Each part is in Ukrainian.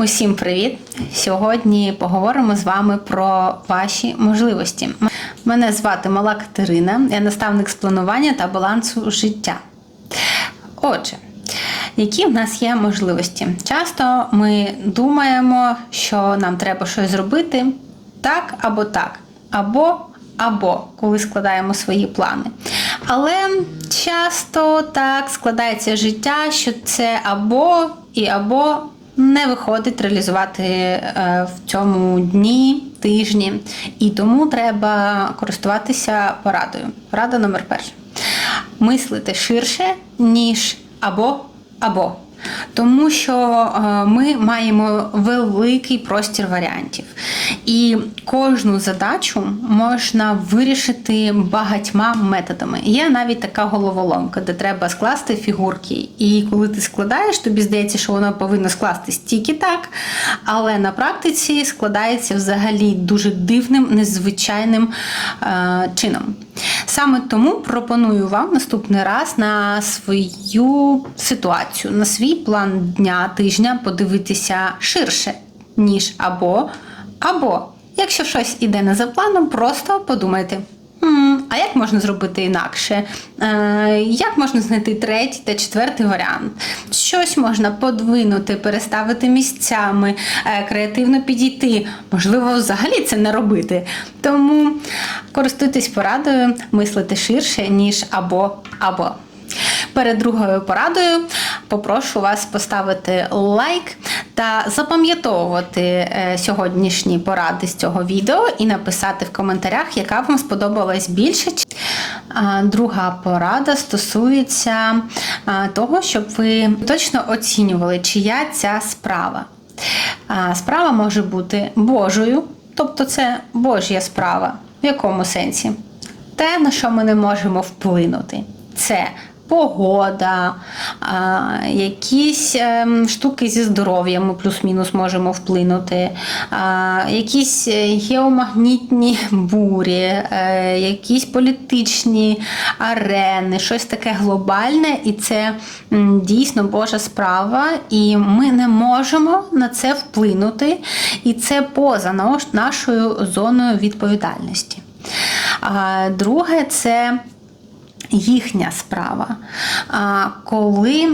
Усім привіт! Сьогодні поговоримо з вами про ваші можливості. Мене звати Мала Катерина, я наставник з планування та балансу життя. Отже, які в нас є можливості? Часто ми думаємо, що нам треба щось зробити так або так, або або коли складаємо свої плани. Але часто так складається життя, що це або і або не виходить реалізувати е, в цьому дні, тижні. І тому треба користуватися порадою. Порада номер перша. Мислити ширше, ніж або або. Тому що е, ми маємо великий простір варіантів, і кожну задачу можна вирішити багатьма методами. Є навіть така головоломка, де треба скласти фігурки. І коли ти складаєш, тобі здається, що воно повинно скластись тільки так, але на практиці складається взагалі дуже дивним, незвичайним е, чином. Саме тому пропоную вам наступний раз на свою ситуацію, на свій план дня, тижня подивитися ширше, ніж або, або. Якщо щось іде не за планом, просто подумайте. «М, А як можна зробити інакше? Е, Як можна знайти третій та четвертий варіант? Щось можна подвинути, переставити місцями, е, креативно підійти. Можливо, взагалі це не робити. Тому користуйтесь порадою, мислити ширше, ніж або або. Перед другою порадою попрошу вас поставити лайк та запам'ятовувати е, сьогоднішні поради з цього відео і написати в коментарях, яка вам сподобалась більше. Друга порада стосується того, щоб ви точно оцінювали, чия ця справа. Справа може бути Божою, тобто це Божя справа. В якому сенсі? Те, на що ми не можемо вплинути, це погода, якісь ем, штуки зі здоров'ям ми плюс-мінус можемо вплинути, якісь е, геомагнітні бурі, е, якісь політичні арени, щось таке глобальне, і це дійсно Божа справа, і ми не можемо на це вплинути, і це поза нашою зоною відповідальності. Друге, це їхня справа. Коли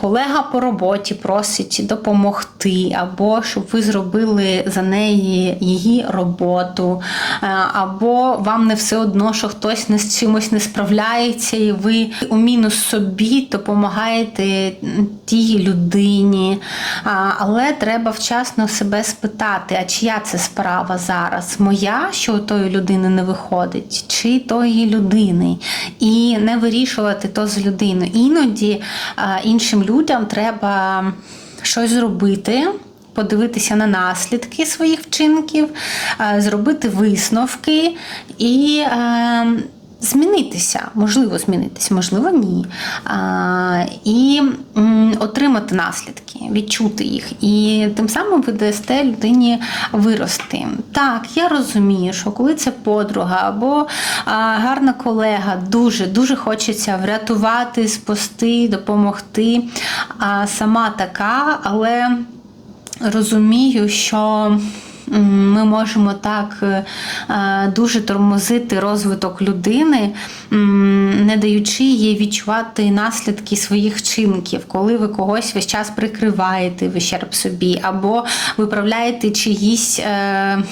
колега по роботі просить допомогти, або щоб ви зробили за неї її роботу, або вам не все одно, що хтось не з чимось не справляється, і ви у мінус собі допомагаєте тій людині. Але треба вчасно себе спитати, а чия це справа зараз? Моя, що у тої людини не виходить, чи тої людини? І не вирішувати то з людиною. Іноді а, іншим людям треба щось зробити. Подивитися на наслідки своїх вчинків, зробити висновки і е, змінитися, можливо, змінитися, можливо, ні. А, і м, отримати наслідки, відчути їх. І тим самим ви дасте людині вирости. Так, я розумію, що коли це подруга або а, гарна колега, дуже дуже хочеться врятувати, спасти, допомогти. А сама така, але розумію, що. Ми можемо так е, е, дуже тормозити розвиток людини, не даючи їй відчувати наслідки своїх вчинків, коли ви когось весь час прикриваєте в ущерб собі, або виправляєте чиїсь. е,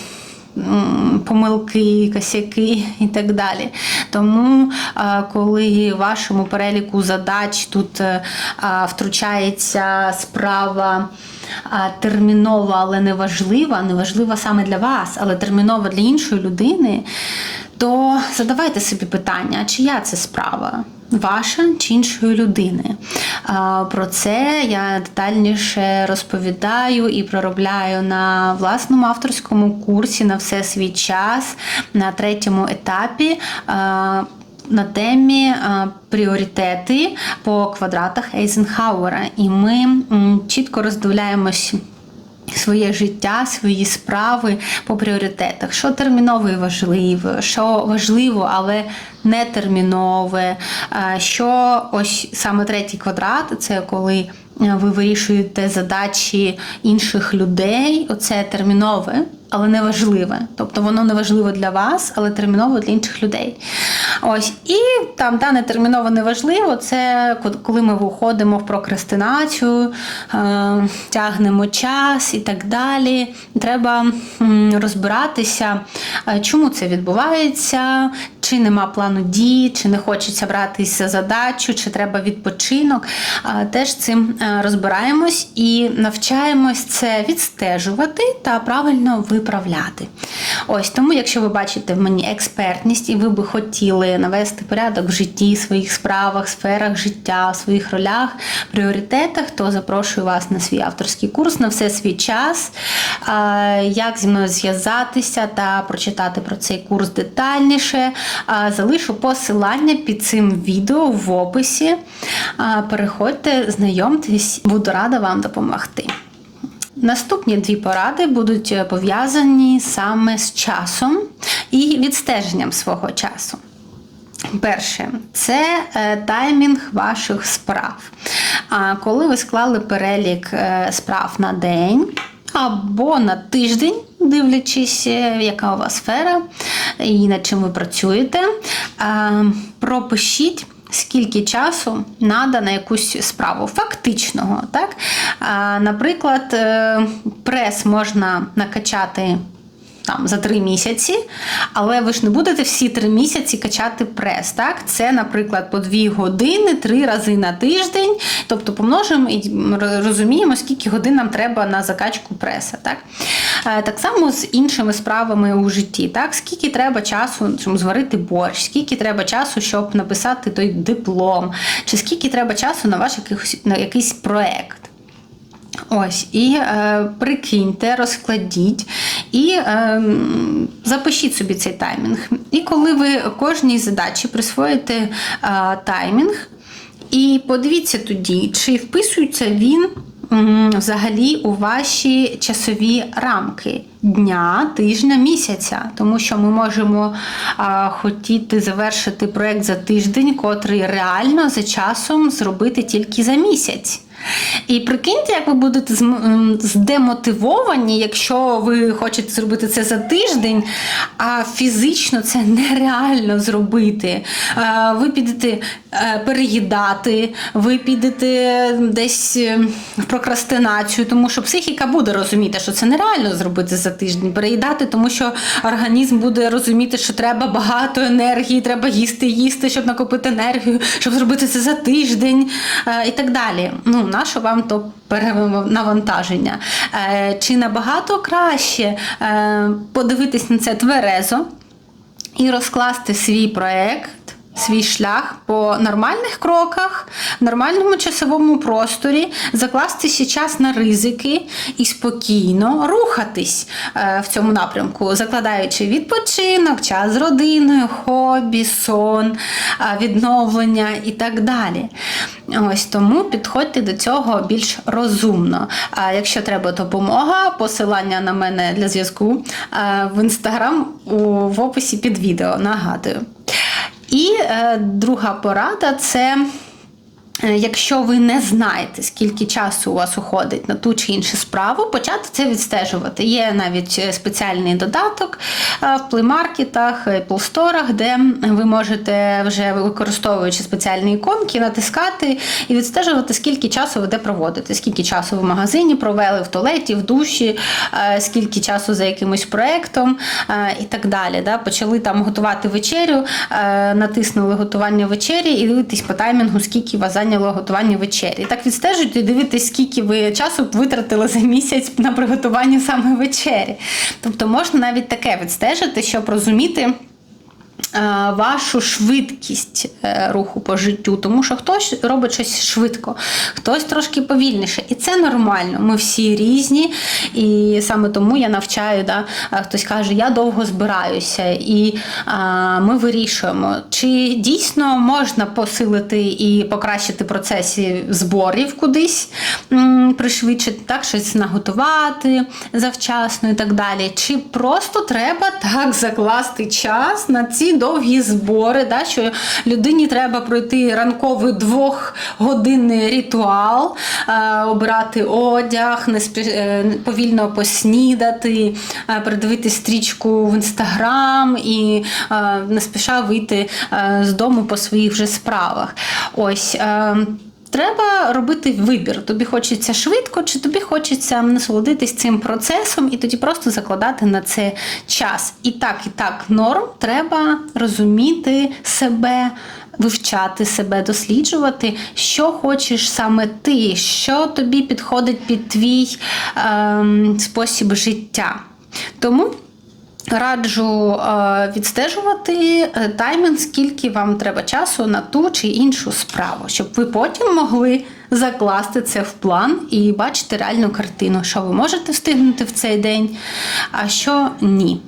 Помилки, косяки і так далі. Тому, коли вашому переліку задач тут втручається справа термінова, але не важлива, не важлива саме для вас, але термінова для іншої людини, то задавайте собі питання, чия це справа? Ваша чи іншої людини. Про це я детальніше розповідаю і проробляю на власному авторському курсі на все свій час на третьому етапі. На темі а, пріоритети по квадратах Ейзенхауера. І ми чітко роздивляємось своє життя, свої справи по пріоритетах. Що терміново і важливо, що важливо, але не термінове. Е, Що ось саме третій квадрат це коли е, ви вирішуєте задачі інших людей, оце термінове, але не важливе. Тобто воно не важливо для вас, але терміново для інших людей. Ось і там та не терміново не важливо. Це коли ми виходимо в прокрастинацію, е, тягнемо час і так далі. Треба розбиратися, чому це відбувається, чи нема плану дій, чи не хочеться братися за задачу, чи треба відпочинок. Теж цим е, розбираємось і навчаємось це відстежувати та правильно виправляти. Ось тому, якщо ви бачите в мені експертність, і ви би хотіли навести порядок в житті, своїх справах, сферах життя, своїх ролях, пріоритетах, то запрошую вас на свій авторський курс на все свій час, як зі мною зв'язатися та прочитати про цей курс детальніше. Залишу посилання під цим відео в описі. Переходьте, знайомтесь, буду рада вам допомогти. Наступні дві поради будуть е, пов'язані саме з часом і відстеженням свого часу. Перше, це е, таймінг ваших справ. Коли ви склали перелік е, справ на день або на тиждень, дивлячись, яка у вас сфера і над чим ви працюєте, пропишіть скільки часу надо на якусь справу фактичного. Так? Наприклад, е, прес можна накачати там за три місяці, але ви ж не будете всі три місяці качати прес. Так? Це, наприклад, по дві години, три рази на тиждень. Тобто помножимо і розуміємо, скільки годин нам треба на закачку преса. Так е, Так само з іншими справами у житті. Так? Скільки треба часу, щоб зварити борщ, скільки треба часу, щоб написати той диплом, чи скільки треба часу на ваш якийсь, на якийсь проект. Ось, і е, прикиньте, розкладіть і е, запишіть собі цей таймінг. І коли ви кожній задачі присвоїте е, таймінг, і подивіться тоді, чи вписується він взагалі у ваші часові рамки дня, тижня, місяця, тому що ми можемо а, хотіти завершити проект за тиждень, котрий реально за часом зробити тільки за місяць. І прикиньте, як ви будете здемотивовані, якщо ви хочете зробити це за тиждень, а фізично це нереально зробити. Ви підете е, переїдати, ви підете десь е, в прокрастинацію, тому що психіка буде розуміти, що це нереально зробити за тиждень. Переїдати, тому що організм буде розуміти, що треба багато енергії, треба їсти, їсти, щоб накопити енергію, щоб зробити це за тиждень е, і так далі. Ну, Нащо вам то перенавантаження? Е, чи набагато краще е, подивитись на це тверезо і розкласти свій проект? Свій шлях по нормальних кроках, нормальному часовому просторі, закластися час на ризики і спокійно рухатись е, в цьому напрямку, закладаючи відпочинок, час з родиною, хобі, сон, е, відновлення і так далі. Ось тому підходьте до цього більш розумно. А якщо треба допомога, посилання на мене для зв'язку е, в інстаграм в описі під відео. Нагадую. І е, друга порада це якщо ви не знаєте, скільки часу у вас уходить на ту чи іншу справу, почати це відстежувати. Є навіть е, спеціальний додаток е, в плеймаркетах, Apple де ви можете вже використовуючи спеціальні іконки, натискати і відстежувати, скільки часу ви де проводите, скільки часу в магазині провели, в туалеті, в душі, скільки часу за якимось проєктом і так далі. Почали там готувати вечерю, натиснули готування вечері і дивитесь по таймінгу, скільки вас зайняло готування вечері. Так відстежуйте і дивитесь, скільки ви часу витратили за місяць на приготування саме вечері. Тобто можна навіть таке відстежити, щоб розуміти. Е, вашу швидкість е, руху по життю, тому що хтось робить щось швидко, хтось трошки повільніше. І це нормально. Ми всі різні. І саме тому я навчаю, да, хтось каже, я довго збираюся, і а, ми вирішуємо, чи дійсно можна посилити і покращити процесі зборів кудись, пришвидшити, так, щось наготувати завчасно і так далі. Чи просто треба так закласти час на ці довгі збори, да, що людині треба пройти ранковий двохгодинний ритуал, е, обирати одяг, не спі... е, повільно поснідати, е, передивитись стрічку в інстаграм і е, не спіша вийти е, з дому по своїх вже справах. Ось. Е, Треба робити вибір. Тобі хочеться швидко, чи тобі хочеться насолодитись цим процесом, і тоді просто закладати на це час. І так, і так, норм. Треба розуміти себе, вивчати себе, досліджувати, що хочеш саме ти, що тобі підходить під твій ем, спосіб життя. Тому. Раджу е, відстежувати е, таймінг, скільки вам треба часу на ту чи іншу справу, щоб ви потім могли закласти це в план і бачити реальну картину, що ви можете встигнути в цей день, а що ні.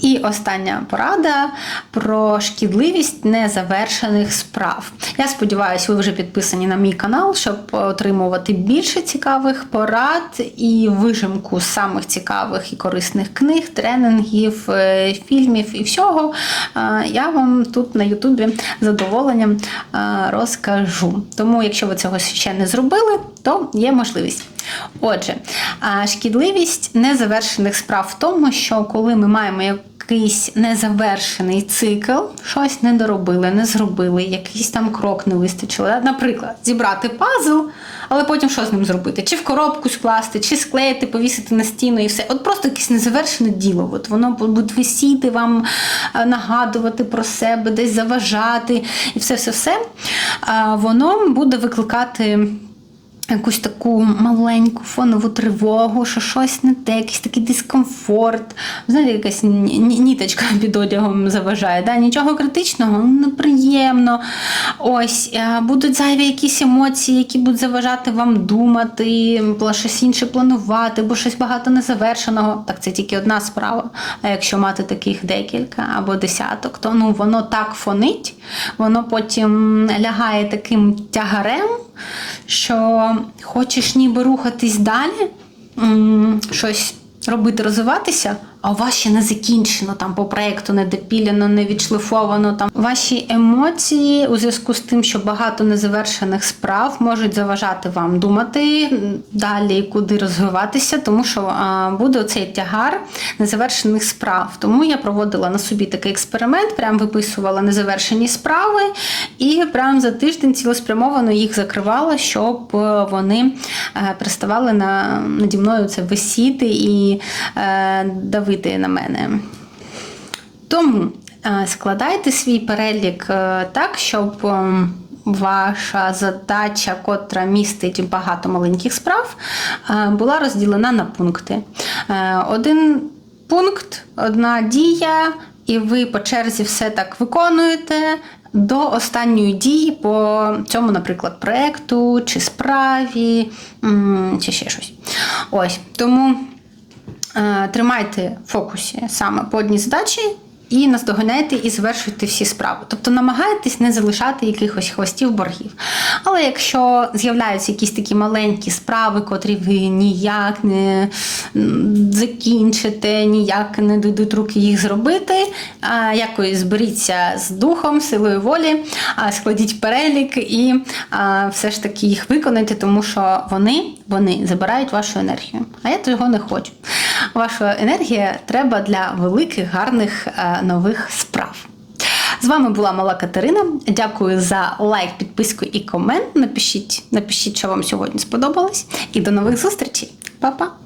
І остання порада про шкідливість незавершених справ. Я сподіваюся, ви вже підписані на мій канал, щоб отримувати більше цікавих порад і вижимку самих цікавих і корисних книг, тренінгів, е, фільмів і всього. Е, Я вам тут на Ютубі задоволенням е, розкажу. Тому, якщо ви цього ще не зробили, то є можливість. Отже, шкідливість незавершених справ в тому, що коли ми маємо якийсь незавершений цикл, щось не доробили, не зробили, якийсь там крок не вистачило. Наприклад, зібрати пазл, але потім що з ним зробити? Чи в коробку скласти, чи склеїти, повісити на стіну і все. От просто якесь незавершене діло. От воно буде висіти вам, нагадувати про себе, десь заважати, і все-все-все. Воно буде викликати якусь таку маленьку фонову тривогу, що щось не те, якийсь такий дискомфорт. Знаєте, якась ні- ні- ніточка під одягом заважає. Да? Нічого критичного, неприємно. Ось е, будуть зайві якісь емоції, які будуть заважати вам думати, щось інше планувати, бо щось багато незавершеного. Так, це тільки одна справа. А якщо мати таких декілька або десяток, то ну воно так фонить, воно потім лягає таким тягарем, що хочеш ніби рухатись далі, щось робити, розвиватися, а у вас ще не закінчено там по проєкту, не допілено, не відшліфовано. Там ваші емоції у зв'язку з тим, що багато незавершених справ можуть заважати вам думати далі, куди розвиватися, тому що буде оцей тягар незавершених справ. Тому я проводила на собі такий експеримент, прям виписувала незавершені справи, і прям за тиждень цілеспрямовано їх закривала, щоб е, вони е, переставали на, наді мною це висіти і е, давити на мене. Тому е, складайте свій перелік е, так, щоб ем, ваша задача, котра містить багато маленьких справ, е, була розділена на пункти. Е, Один пункт, одна дія, і ви по черзі все так виконуєте. До останньої дії по цьому, наприклад, проекту чи справі, чи ще щось. Ось тому Е, тримайте в фокусі саме по одній задачі і наздоганяйте і завершуйте всі справи. Тобто намагайтесь не залишати якихось хвостів боргів. Але якщо з'являються якісь такі маленькі справи, котрі ви ніяк не закінчите, ніяк не дійдуть руки їх зробити, а, якось зберіться з духом, силою волі, а, складіть перелік і все ж таки їх виконайте, тому що вони, вони забирають вашу енергію. А я цього не хочу. Ваша енергія треба для великих, гарних е, нових справ. З вами була Мала Катерина. Дякую за лайк, підписку і комент. Напишіть, напишіть, що вам сьогодні сподобалось. І до нових зустрічей. Па-па!